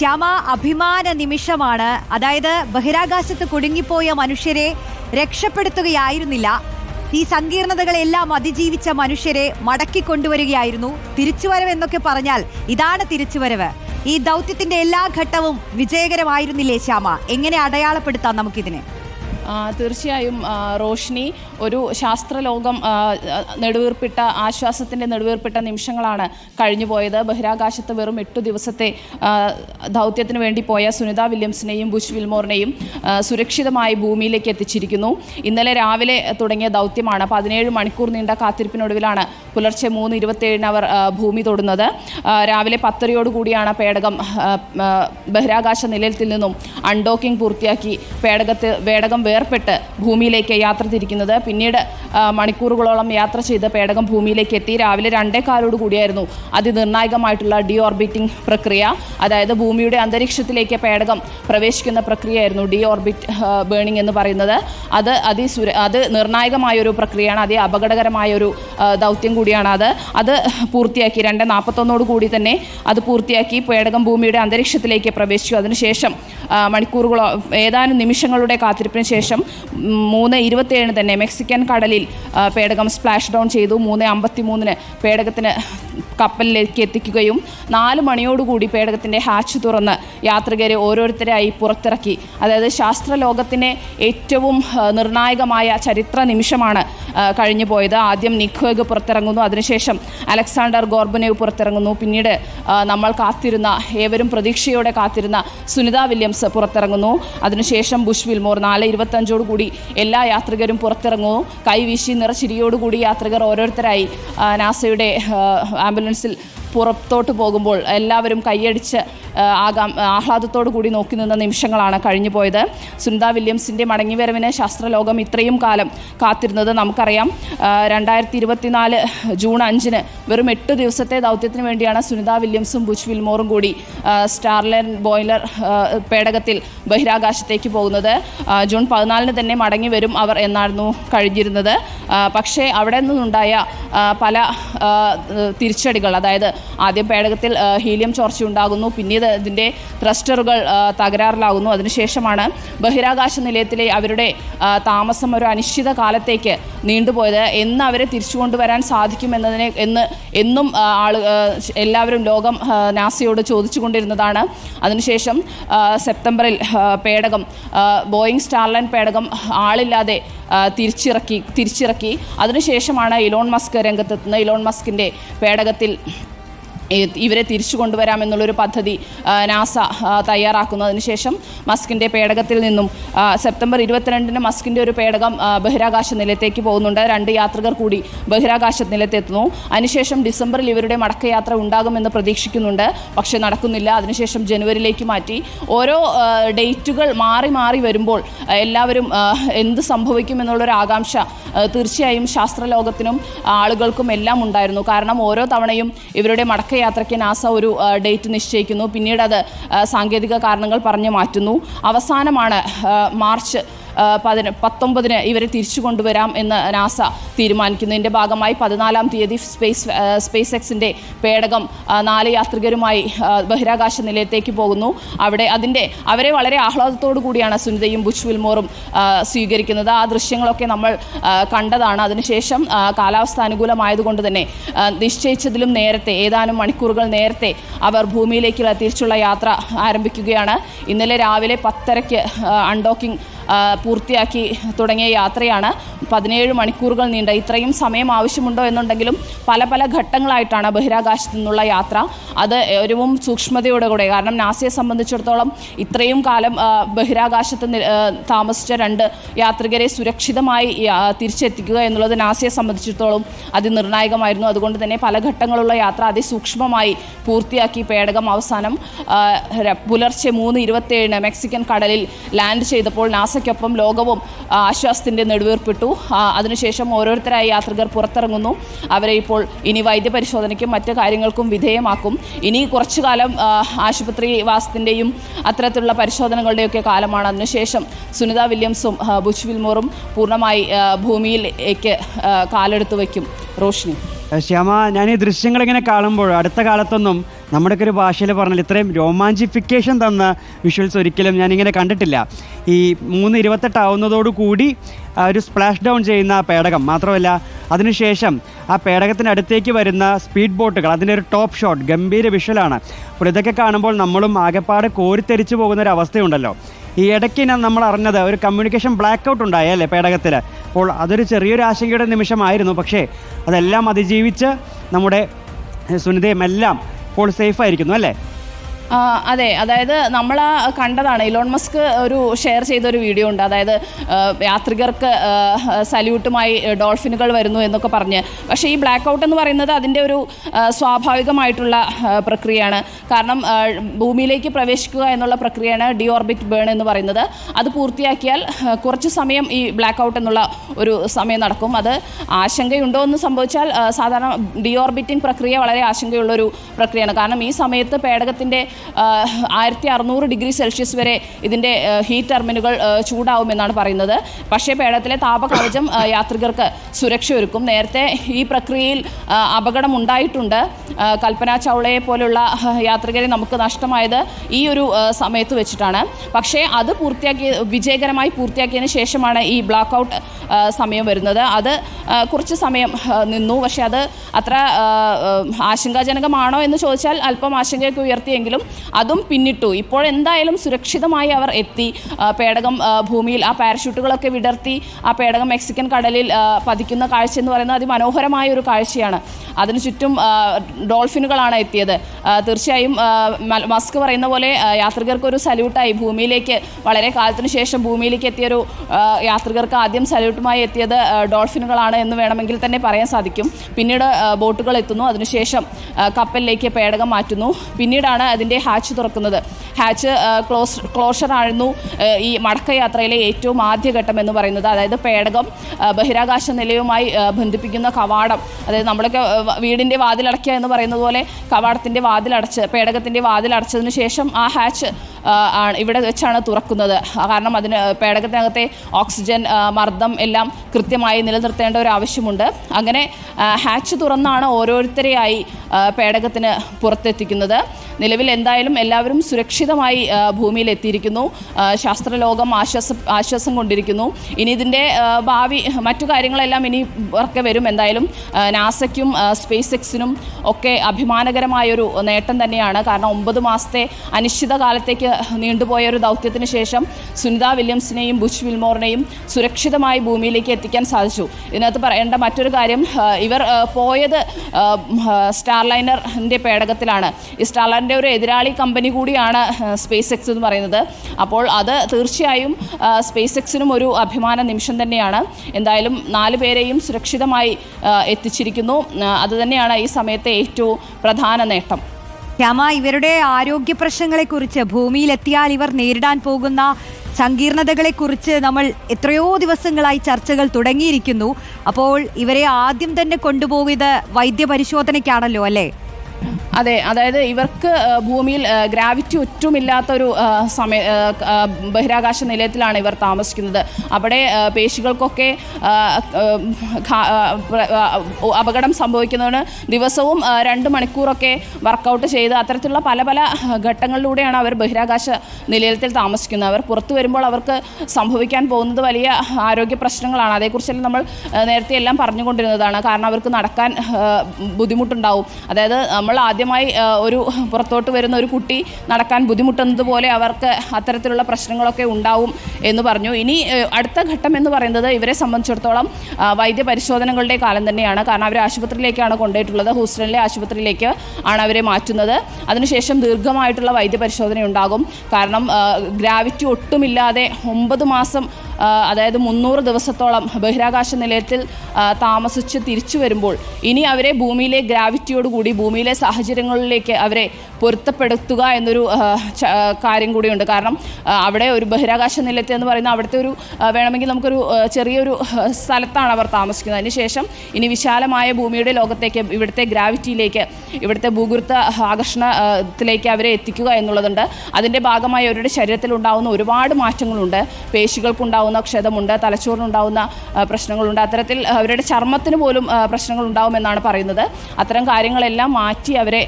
ശ്യാമ അഭിമാന നിമിഷമാണ്. അതായത് ബഹിരാകാശത്ത് കുടുങ്ങിപ്പോയ മനുഷ്യരെ രക്ഷപ്പെടുത്തുകയായിരുന്നില്ല. ഈ സങ്കീർണതകളെല്ലാം അതിജീവിച്ച മനുഷ്യരെ മടക്കി കൊണ്ടുവരികയായിരുന്നു. തിരിച്ചുവരവ് എന്നൊക്കെ പറഞ്ഞാൽ ഇതാണ് തിരിച്ചുവരവ്. ഈ ദൗത്യത്തിന്റെ എല്ലാ ഘട്ടവും വിജയകരമായിരുന്നില്ലേ ശ്യാമ? എങ്ങനെ അടയാളപ്പെടുത്താം നമുക്കിതിനെ? തീർച്ചയായും റോഷിനി ഒരു ശാസ്ത്രലോകം നെടുവീർപ്പിട്ട ആശ്വാസത്തിന്റെ നെടുവീർപ്പിട്ട നിമിഷങ്ങളാണ് കഴിഞ്ഞു പോയത്. ബഹിരാകാശത്ത് വെറും എട്ടു ദിവസത്തെ ദൗത്യത്തിന് വേണ്ടി പോയ സുനിത വില്യംസിനെയും ബുഷ് വിൽമോറിനെയും സുരക്ഷിതമായി ഭൂമിയിലേക്ക് എത്തിച്ചിരിക്കുന്നു. ഇന്നലെ രാവിലെ തുടങ്ങിയ ദൗത്യമാണ്. പതിനേഴ് മണിക്കൂർ നീണ്ട കാത്തിരിപ്പിനൊടുവിലാണ് പുലർച്ചെ മൂന്ന് ഇരുപത്തേഴിന് അവർ ഭൂമി തൊടുന്നത്. രാവിലെ പത്തരയോടുകൂടിയാണ് പേടകം ബഹിരാകാശ നിലയത്തിൽ നിന്നും അൺഡോക്കിംഗ് പൂർത്തിയാക്കി പേടകത്തെ പേടകം വേർപെട്ട് ഭൂമിയിലേക്ക് യാത്ര തിരിക്കുന്നത്. പിന്നീട് മണിക്കൂറുകളോളം യാത്ര ചെയ്ത് പേടകം ഭൂമിയിലേക്ക് എത്തി. രാവിലെ രണ്ടേ കാലോട് കൂടിയായിരുന്നു അതിനിർണായകമായിട്ടുള്ള ഡി ഓർബിറ്റിംഗ് പ്രക്രിയ. അതായത് ഭൂമിയുടെ അന്തരീക്ഷത്തിലേക്ക് പേടകം പ്രവേശിക്കുന്ന പ്രക്രിയയായിരുന്നു ഡി ഓർബിറ്റ് ബേണിംഗ് എന്ന് പറയുന്നത്. അത് അതിസുര അത് നിർണായകമായൊരു പ്രക്രിയയാണ്. അതി അപകടകരമായൊരു ദൗത്യം കൂടിയാണ് അത്. അത് പൂർത്തിയാക്കി രണ്ട് നാൽപ്പത്തൊന്നോട് കൂടി തന്നെ അത് പൂർത്തിയാക്കി പേടകം ഭൂമിയുടെ അന്തരീക്ഷത്തിലേക്ക് പ്രവേശിച്ചു. അതിനുശേഷം മണിക്കൂറുകളോ ഏതാനും നിമിഷങ്ങളുടെ കാത്തിരിപ്പിന് ശേഷം മൂന്ന് ഇരുപത്തിയേഴിന് തന്നെ മെക്സിക്കൻ കടലിൽ പേടകം സ്പ്ലാഷ് ഡൗൺ ചെയ്തു. മൂന്ന് അമ്പത്തി മൂന്നിന് പേടകത്തിന് കപ്പലിലേക്ക് എത്തിക്കുകയും നാല് മണിയോടുകൂടി പേടകത്തിന്റെ ഹാച്ച് തുറന്ന് യാത്രികരെ ഓരോരുത്തരായി പുറത്തിറക്കി. അതായത് ശാസ്ത്രലോകത്തിന്റെ ഏറ്റവും നിർണായകമായ ചരിത്ര നിമിഷമാണ് കഴിഞ്ഞു പോയത്. ആദ്യം നിഖ്വേഗ് പുറത്തിറങ്ങുന്നു അതിനുശേഷം അലക്സാണ്ടർ ഗോർബനേവ് പുറത്തിറങ്ങുന്നു. പിന്നീട് നമ്മൾ കാത്തിരുന്ന ഏവരും പ്രതീക്ഷയോടെ കാത്തിരുന്ന സുനിത വില്യംസ് പുറത്തിറങ്ങുന്നു. അതിനുശേഷം ബുഷ് വിൽമോർ നാല് ഇരുപത്തഞ്ചോട് കൂടി എല്ലാ യാത്രികരും പുറത്തിറങ്ങുന്നു. കൈവീശി നിറച്ചിരിയോടുകൂടി യാത്രികർ ഓരോരുത്തരായി നാസയുടെ ആംബുലൻസിൽ പുറത്തോട്ട് പോകുമ്പോൾ എല്ലാവരും കൈയടിച്ച് ആകാം ആഹ്ലാദത്തോടു കൂടി നോക്കി നിന്ന നിമിഷങ്ങളാണ് കഴിഞ്ഞു പോയത്. സുനിത വില്യംസിന്റെ മടങ്ങിവരവിന് ശാസ്ത്രലോകം ഇത്രയും കാലം കാത്തിരുന്നത് നമുക്കറിയാം. രണ്ടായിരത്തി ഇരുപത്തിനാല് ജൂൺ അഞ്ചിന് വെറും എട്ട് ദിവസത്തെ ദൗത്യത്തിന് വേണ്ടിയാണ് സുനിത വില്യംസും ബുച്ച് വിൽമോറും കൂടി സ്റ്റാർലൻ ബോയിലർ പേടകത്തിൽ ബഹിരാകാശത്തേക്ക് പോകുന്നത്. ജൂൺ പതിനാലിന് തന്നെ മടങ്ങി വരും അവർ എന്നായിരുന്നു കഴിഞ്ഞിരുന്നത്. പക്ഷേ അവിടെ നിന്നുണ്ടായ പല തിരിച്ചടികൾ അതായത് ആദ്യം പേടകത്തിൽ ഹീലിയം ചോർച്ച ഉണ്ടാകുന്നു. പിന്നീട് ഇതിന്റെ ത്രസ്റ്ററുകൾ തകരാറിലാകുന്നു. അതിനുശേഷമാണ് ബഹിരാകാശ നിലയത്തിലെ അവരുടെ താമസം ഒരു അനിശ്ചിത കാലത്തേക്ക് നീണ്ടുപോയത്. എന്ന് അവരെ തിരിച്ചു കൊണ്ടുവരാൻ സാധിക്കുമെന്നതിനെ എന്ന് എന്നും ആൾ എല്ലാവരും ലോകം നാസയോട് ചോദിച്ചുകൊണ്ടിരുന്നതാണ്. അതിനുശേഷം സെപ്റ്റംബറിൽ പേടകം ബോയിങ് സ്റ്റാർലൈൻ പേടകം ആളില്ലാതെ തിരിച്ചിറക്കി തിരിച്ചിറക്കി. അതിനുശേഷമാണ് ഇലോൺ മസ്ക് രംഗത്തെത്തുന്നത്. ഇലോൺ മസ്കിന്റെ പേടകത്തിൽ ഇവരെ തിരിച്ചു കൊണ്ടുവരാമെന്നുള്ളൊരു പദ്ധതി നാസ തയ്യാറാക്കുന്നതിന് ശേഷം മസ്കിന്റെ പേടകത്തിൽ നിന്നും സെപ്റ്റംബർ ഇരുപത്തിരണ്ടിന് മസ്കിന്റെ ഒരു പേടകം ബഹിരാകാശ നിലയത്തേക്ക് പോകുന്നുണ്ട്. രണ്ട് യാത്രികർ കൂടി ബഹിരാകാശ നിലയത്തെത്തുന്നു. അതിനുശേഷം ഡിസംബറിൽ ഇവരുടെ മടക്കയാത്ര ഉണ്ടാകുമെന്ന് പ്രതീക്ഷിക്കുന്നുണ്ട്. പക്ഷേ നടക്കുന്നില്ല. അതിനുശേഷം ജനുവരിയിലേക്ക് മാറ്റി. ഓരോ ഡേറ്റുകൾ മാറി മാറി വരുമ്പോൾ എല്ലാവരും എന്ത് സംഭവിക്കുമെന്നുള്ളൊരു ആകാംക്ഷ തീർച്ചയായും ശാസ്ത്രലോകത്തിനും ആളുകൾക്കും എല്ലാം ഉണ്ടായിരുന്നു. കാരണം ഓരോ തവണയും ഇവരുടെ മടക്കയാത്രയ്ക്ക് നാസ ഒരു ഡേറ്റ് നിശ്ചയിക്കുന്നു. പിന്നീട് അത് സാങ്കേതിക കാരണങ്ങൾ പറഞ്ഞു മാറ്റുന്നു. അവസാനമാണ് മാർച്ച് പതിന പത്തൊമ്പതിന് ഇവരെ തിരിച്ചു കൊണ്ടുവരാം എന്ന് നാസ തീരുമാനിക്കുന്നതിന്റെ ഭാഗമായി പതിനാലാം തീയതി സ്പേസ് സ്പേസ് എക്സിന്റെ പേടകം നാല് യാത്രികരുമായി ബഹിരാകാശ നിലയത്തേക്ക് പോകുന്നു. അവിടെ അതിന്റെ അവരെ വളരെ ആഹ്ലാദത്തോടു കൂടിയാണ് സുനിതയും ബുച്ച് വിൽമോറും സ്വീകരിക്കുന്നത്. ആ ദൃശ്യങ്ങളൊക്കെ നമ്മൾ കണ്ടതാണ്. അതിനുശേഷം കാലാവസ്ഥ അനുകൂലമായതുകൊണ്ട് തന്നെ നിശ്ചയിച്ചതിലും നേരത്തെ ഏതാനും മണിക്കൂറുകൾ നേരത്തെ അവർ ഭൂമിയിലേക്കുള്ള തിരിച്ചുള്ള യാത്ര ആരംഭിക്കുകയാണ്. ഇന്നലെ രാവിലെ പത്തരയ്ക്ക് അൺഡോക്കിംഗ് പൂർത്തിയാക്കി തുടങ്ങിയ യാത്രയാണ്. പതിനേഴ് മണിക്കൂറുകൾ നീണ്ട. ഇത്രയും സമയം ആവശ്യമുണ്ടോ എന്നുണ്ടെങ്കിലും പല പല ഘട്ടങ്ങളായിട്ടാണ് ബഹിരാകാശത്തു നിന്നുള്ള യാത്ര. അത് ഒരുവും സൂക്ഷ്മതയോടെ കൂടെ. കാരണം നാസയെ സംബന്ധിച്ചിടത്തോളം ഇത്രയും കാലം ബഹിരാകാശത്ത് താമസിച്ച രണ്ട് യാത്രികരെ സുരക്ഷിതമായി തിരിച്ചെത്തിക്കുക എന്നുള്ളത് നാസയെ സംബന്ധിച്ചിടത്തോളം അതിനിർണായകമായിരുന്നു. അതുകൊണ്ട് തന്നെ പല ഘട്ടങ്ങളുള്ള യാത്ര അതിസൂക്ഷ്മമായി പൂർത്തിയാക്കി പേടകം അവസാനം പുലർച്ചെ മൂന്ന് ഇരുപത്തേഴിന് മെക്സിക്കൻ കടലിൽ ലാൻഡ് ചെയ്തപ്പോൾ നാസയ്ക്കൊപ്പം ലോകവും ആശ്വാസത്തിന്റെ നെടുവേർപ്പെട്ടു. അതിനുശേഷം ഓരോരുത്തരായി യാത്രികർ പുറത്തിറങ്ങുന്നു. അവരെ ഇപ്പോൾ ഇനി വൈദ്യപരിശോധനയ്ക്കും മറ്റു കാര്യങ്ങൾക്കും വിധേയമാക്കും. ഇനി കുറച്ചു കാലം ആശുപത്രി വാസത്തിന്റെയും അത്തരത്തിലുള്ള പരിശോധനകളുടെയൊക്കെ കാലമാണ്. അതിനുശേഷം സുനിത വില്യംസും ബുച്ച് വിൽമോറും പൂർണമായി ഭൂമിയിലേക്ക് കാലെടുത്ത് വയ്ക്കും. റോഷിനി. ശ്യാമ ഞാൻ ഈ ദൃശ്യങ്ങൾ ഇങ്ങനെ കാണുമ്പോൾ അടുത്ത കാലത്തൊന്നും നമ്മുടെയൊക്കെ ഒരു ഭാഷയിൽ പറഞ്ഞാൽ ഇത്രയും രോമാഞ്ചിഫിക്കേഷൻ തന്ന വിഷ്വൽസ് ഒരിക്കലും ഞാനിങ്ങനെ കണ്ടിട്ടില്ല. ഈ മൂന്ന് ഇരുപത്തെട്ടാവുന്നതോടു കൂടി ഒരു സ്പ്ലാഷ് ഡൗൺ ചെയ്യുന്ന ആ പേടകം. മാത്രമല്ല അതിനുശേഷം ആ പേടകത്തിന്റെ അടുത്തേക്ക് വരുന്ന സ്പീഡ് ബോട്ടുകൾ അതിന്റെ ഒരു ടോപ്പ് ഷോട്ട് ഗംഭീര വിഷ്വലാണ് അപ്പോൾ ഇതൊക്കെ കാണുമ്പോൾ നമ്മളും ആകെപ്പാട് കോരിത്തെരിച്ചു പോകുന്ന ഒരു അവസ്ഥയുണ്ടല്ലോ. ഈ ഇടയ്ക്ക് ഞാൻ നമ്മൾ അറിഞ്ഞത് ഒരു കമ്മ്യൂണിക്കേഷൻ ബ്ലാക്ക് ഔട്ട് ഉണ്ടായല്ലേ പേടകത്തിൽ. അപ്പോൾ അതൊരു ചെറിയൊരു ആശങ്കയുടെ നിമിഷമായിരുന്നു. പക്ഷേ അതെല്ലാം അതിജീവിച്ച് നമ്മുടെ സുനിതയും എല്ലാം ഇപ്പോൾ സേഫ് ആയിരിക്കുന്നു അല്ലേ? അതെ അതായത് നമ്മൾ ആ കണ്ടതാണ് ഇലോൺ മസ്ക് ഒരു ഷെയർ ചെയ്ത ഒരു വീഡിയോ ഉണ്ട്. അതായത് യാത്രികർക്ക് സല്യൂട്ടുമായി ഡോൾഫിനുകൾ വരുന്നു എന്നൊക്കെ പറഞ്ഞ്. പക്ഷേ ഈ ബ്ലാക്ക് ഔട്ട് എന്ന് പറയുന്നത് അതിന്റെ ഒരു സ്വാഭാവികമായിട്ടുള്ള പ്രക്രിയയാണ്. കാരണം ഭൂമിയിലേക്ക് പ്രവേശിക്കുക എന്നുള്ള പ്രക്രിയയാണ് ഡി ഓർബിറ്റ് ബേൺ എന്ന് പറയുന്നത്. അത് പൂർത്തിയാക്കിയാൽ കുറച്ച് സമയം ഈ ബ്ലാക്ക് ഔട്ട് എന്നുള്ള ഒരു സമയം നടക്കും. അത് ആശങ്കയുണ്ടോ എന്ന് സംഭവിച്ചാൽ സാധാരണ ഡി ഓർബിറ്റിംഗ് പ്രക്രിയ വളരെ ആശങ്കയുള്ളൊരു പ്രക്രിയയാണ്. കാരണം ഈ സമയത്ത് പേടകത്തിന്റെ ആയിരത്തി അറുന്നൂറ് ഡിഗ്രി സെൽഷ്യസ് വരെ ഇതിന്റെ ഹീറ്റ് ടെർമിനുകൾ ചൂടാവുമെന്നാണ് പറയുന്നത്. പക്ഷേ പേടത്തിലെ താപകവചം യാത്രികർക്ക് സുരക്ഷ ഒരുക്കും നേരത്തെ ഈ പ്രക്രിയയിൽ ആ, അപകടം ഉണ്ടായിട്ടുണ്ട് കൽപ്പന ചൗളയെ പോലുള്ള യാത്രികരെ നമുക്ക് നഷ്ടമായത് ഈ ഒരു സമയത്ത് വെച്ചിട്ടാണ്. പക്ഷേ അത് പൂർത്തിയാക്കി വിജയകരമായി പൂർത്തിയാക്കിയതിന് ശേഷമാണ് ഈ ബ്ലാക്ക് ഔട്ട് സമയം വരുന്നത്. അത് കുറച്ച് സമയം നിന്നു. പക്ഷേ അത് അത്ര ആശങ്കാജനകമാണോ എന്ന് ചോദിച്ചാൽ അല്പം ആശങ്കയൊക്കെ ഉയർത്തിയെങ്കിലും അതും പിന്നിട്ടു. ഇപ്പോൾ എന്തായാലും സുരക്ഷിതമായി അവർ എത്തി. പേടകം ഭൂമിയിൽ ആ പാരഷൂട്ടുകളൊക്കെ വിടർത്തി ആ പേടകം മെക്സിക്കൻ കടലിൽ പതിക്കുന്ന കാഴ്ച എന്ന് പറയുന്നത് അതിമനോഹരമായ ഒരു കാഴ്ചയാണ്. അതിന് ചുറ്റും ഡോൾഫിനുകളാണ് എത്തിയത്. തീർച്ചയായും മസ്ക് പറയുന്ന പോലെ യാത്രികർക്ക് ഒരു സല്യൂട്ടായി ഭൂമിയിലേക്ക് വളരെ കാലത്തിന് ശേഷം ഭൂമിയിലേക്ക് എത്തിയൊരു യാത്രികർക്ക് ആദ്യം സല്യൂട്ടുമായി എത്തിയത് ഡോൾഫിനുകളാണ് എന്ന് വേണമെങ്കിൽ തന്നെ പറയാൻ സാധിക്കും. പിന്നീട് ബോട്ടുകൾ എത്തുന്നു. അതിനുശേഷം കപ്പലിലേക്ക് പേടകം മാറ്റുന്നു. പിന്നീടാണ് അതിന്റെ ഹാച്ച് തുറക്കുന്നത്. ഹാച്ച് ക്ലോസ് ക്ലോഷർ ആയിരുന്നു ഈ മടക്കയാത്രയിലെ ഏറ്റവും ആദ്യഘട്ടം എന്ന് പറയുന്നത്. അതായത് പേടകം ബഹിരാകാശ നിലയവുമായി ബന്ധിപ്പിക്കുന്ന കവാടം. അതായത് നമ്മളൊക്കെ വീടിന്റെ വാതിലടയ്ക്കുക എന്ന് പറയുന്നത് പോലെ കവാടത്തിന്റെ വാതിലടച്ച് പേടകത്തിന്റെ വാതിലടച്ചതിന് ശേഷം ആ ഹാച്ച് ഇവിടെ വെച്ചാണ് തുറക്കുന്നത്. കാരണം അതിന് പേടകത്തിനകത്തെ ഓക്സിജൻ മർദ്ദം എല്ലാം കൃത്യമായി നിലനിർത്തേണ്ട ഒരു ആവശ്യമുണ്ട്. അങ്ങനെ ഹാച്ച് തുറന്നാണ് ഓരോരുത്തരെയായി പേടകത്തിന് പുറത്തെത്തിക്കുന്നത്. നിലവിൽ എന്തായാലും എല്ലാവരും സുരക്ഷിതമായി ഭൂമിയിൽ എത്തിയിരിക്കുന്നു ശാസ്ത്രലോകം ആശ്വാസ ആശ്വാസം കൊണ്ടിരിക്കുന്നു. ഇനി ഇതിന്റെ ഭാവി മറ്റു കാര്യങ്ങളെല്ലാം ഇനി ഒക്കെ വരും എന്തായാലും. നാസയ്ക്കും സ്പേസ് എക്സിനും ഒക്കെ അഭിമാനകരമായൊരു നേട്ടം തന്നെയാണ്. കാരണം ഒമ്പത് മാസത്തെ അനിശ്ചിതകാലത്തേക്ക് നീണ്ടുപോയ ഒരു ദൗത്യത്തിന് ശേഷം സുനിത വില്യംസിനെയും ബുഷ് വിൽമോറിനെയും സുരക്ഷിതമായി ഭൂമിയിലേക്ക് എത്തിക്കാൻ സാധിച്ചു. ഇതിനകത്ത് പറയേണ്ട മറ്റൊരു കാര്യം ഇവർ പോയത് സ്റ്റാർലൈനറിന്റെ പേടകത്തിലാണ്. ഈ സ്റ്റാർലൈനറിന്റെ ഒരു എതിരാളി കമ്പനി കൂടിയാണ് സ്പേസ് എക്സ് എന്ന് പറയുന്നത്. അപ്പോൾ അത് തീർച്ചയായും സ്പേസ് എക്സിനും ഒരു അഭിമാന നിമിഷം തന്നെയാണ്. എന്തായാലും നാല് പേരെയും സുരക്ഷിതമായി എത്തിച്ചിരിക്കുന്നു. അതുതന്നെയാണ് ഈ സമയത്തെ ഏറ്റവും പ്രധാന നേട്ടം. ശ്യാമ ഇവരുടെ ആരോഗ്യ പ്രശ്നങ്ങളെക്കുറിച്ച് ഭൂമിയിലെത്തിയാൽ ഇവർ നേരിടാൻ പോകുന്ന സങ്കീർണതകളെക്കുറിച്ച് നമ്മൾ എത്രയോ ദിവസങ്ങളായി ചർച്ചകൾ തുടങ്ങിയിരിക്കുന്നു. അപ്പോൾ ഇവരെ ആദ്യം തന്നെ കൊണ്ടുപോയത് വൈദ്യപരിശോധനയ്ക്കാണല്ലോ അല്ലേ? അതെ അതായത് ഇവർക്ക് ഭൂമിയിൽ ഗ്രാവിറ്റി ഒറ്റുമില്ലാത്ത ഒരു സമയ ബഹിരാകാശ നിലയത്തിലാണ് ഇവർ താമസിക്കുന്നത്. അവിടെ പേശികൾക്കൊക്കെ അപകടം സംഭവിക്കുന്നതിന് ദിവസവും രണ്ട് മണിക്കൂറൊക്കെ വർക്കൗട്ട് ചെയ്ത് അത്തരത്തിലുള്ള പല പല ഘട്ടങ്ങളിലൂടെയാണ് അവർ ബഹിരാകാശ നിലയത്തിൽ താമസിക്കുന്നത്. അവർ പുറത്തു വരുമ്പോൾ അവർക്ക് സംഭവിക്കാൻ പോകുന്നത് വലിയ ആരോഗ്യ പ്രശ്നങ്ങളാണ്. അതേക്കുറിച്ചെല്ലാം നമ്മൾ നേരത്തെ എല്ലാം പറഞ്ഞുകൊണ്ടിരുന്നതാണ്. കാരണം അവർക്ക് നടക്കാൻ ബുദ്ധിമുട്ടുണ്ടാവും. അതായത് നമ്മൾ ആദ്യമായി ഒരു പുറത്തോട്ട് വരുന്ന ഒരു കുട്ടി നടക്കാൻ ബുദ്ധിമുട്ടുന്നതുപോലെ അവർക്ക് അത്തരത്തിലുള്ള പ്രശ്നങ്ങളൊക്കെ ഉണ്ടാവും എന്ന് പറഞ്ഞു. ഇനി അടുത്ത ഘട്ടം എന്ന് പറയുന്നത് ഇവരെ സംബന്ധിച്ചിടത്തോളം വൈദ്യ പരിശോധനകളുടെ കാലം തന്നെയാണ്. കാരണം അവരെ ആശുപത്രിയിലേക്കാണ് കൊണ്ടുപോയിട്ടുള്ളത്. ഹൂസ്റ്റണിലെ ആശുപത്രിയിലേക്ക് ആണ് അവരെ മാറ്റുന്നത്. അതിനുശേഷം ദീർഘമായിട്ടുള്ള വൈദ്യ പരിശോധന ഉണ്ടാകും കാരണം ഗ്രാവിറ്റി ഒട്ടുമില്ലാതെ ഒമ്പത് മാസം അതായത് മുന്നൂറ് ദിവസത്തോളം ബഹിരാകാശ നിലയത്തിൽ താമസിച്ച് തിരിച്ചു വരുമ്പോൾ ഇനി അവരെ ഭൂമിയിലെ ഗ്രാവിറ്റിയോടുകൂടി ഭൂമിയിലെ സാഹചര്യങ്ങളിലേക്ക് അവരെ പൊരുത്തപ്പെടുത്തുക എന്നൊരു കാര്യം കൂടിയുണ്ട്. കാരണം അവിടെ ഒരു ബഹിരാകാശ നിലയത്തിൽ എന്ന് പറയുന്ന അവിടുത്തെ ഒരു വേണമെങ്കിൽ നമുക്കൊരു ചെറിയൊരു സ്ഥലത്താണ് അവർ താമസിക്കുന്നത്. അതിനുശേഷം ഇനി വിശാലമായ ഭൂമിയുടെ ലോകത്തേക്ക് ഇവിടുത്തെ ഗ്രാവിറ്റിയിലേക്ക് ഇവിടുത്തെ ഭൂഗുരുത്ത ആകർഷണത്തിലേക്ക് അവരെ എത്തിക്കുക എന്നുള്ളതുണ്ട്. അതിന്റെ ഭാഗമായി അവരുടെ ശരീരത്തിൽ ഉണ്ടാകുന്ന ഒരുപാട് മാറ്റങ്ങളുണ്ട്. പേശികൾക്കുണ്ടാകുന്ന ഉണ്ടാവുന്ന ക്ഷതമുണ്ട് തലച്ചോറിനുണ്ടാവുന്ന പ്രശ്നങ്ങളുണ്ട്. അത്തരത്തിൽ അവരുടെ ചർമ്മത്തിന് പോലും പ്രശ്നങ്ങൾ ഉണ്ടാവുമെന്നാണ് പറയുന്നത്. അത്തരം കാര്യങ്ങളെല്ലാം മാറ്റി അവരെ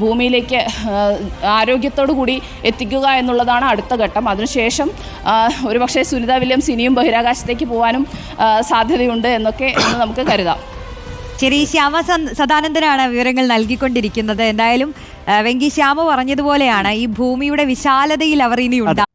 ഭൂമിയിലേക്ക് ആരോഗ്യത്തോടു കൂടി എത്തിക്കുക എന്നുള്ളതാണ് അടുത്ത ഘട്ടം. അതിനുശേഷം ഒരുപക്ഷെ സുനിത വില്യംസ് ഇനിയും ബഹിരാകാശത്തേക്ക് പോകാനും സാധ്യതയുണ്ട് എന്നൊക്കെ എന്ന് നമുക്ക് കരുതാം. ശരി ശ്യാമ സദാനന്ദനാണ് വിവരങ്ങൾ നൽകിക്കൊണ്ടിരിക്കുന്നത്. എന്തായാലും വെങ്കി ശ്യാമ പറഞ്ഞതുപോലെയാണ് ഈ ഭൂമിയുടെ വിശാലതയിൽ അവർ ഇനി ഉണ്ടാകും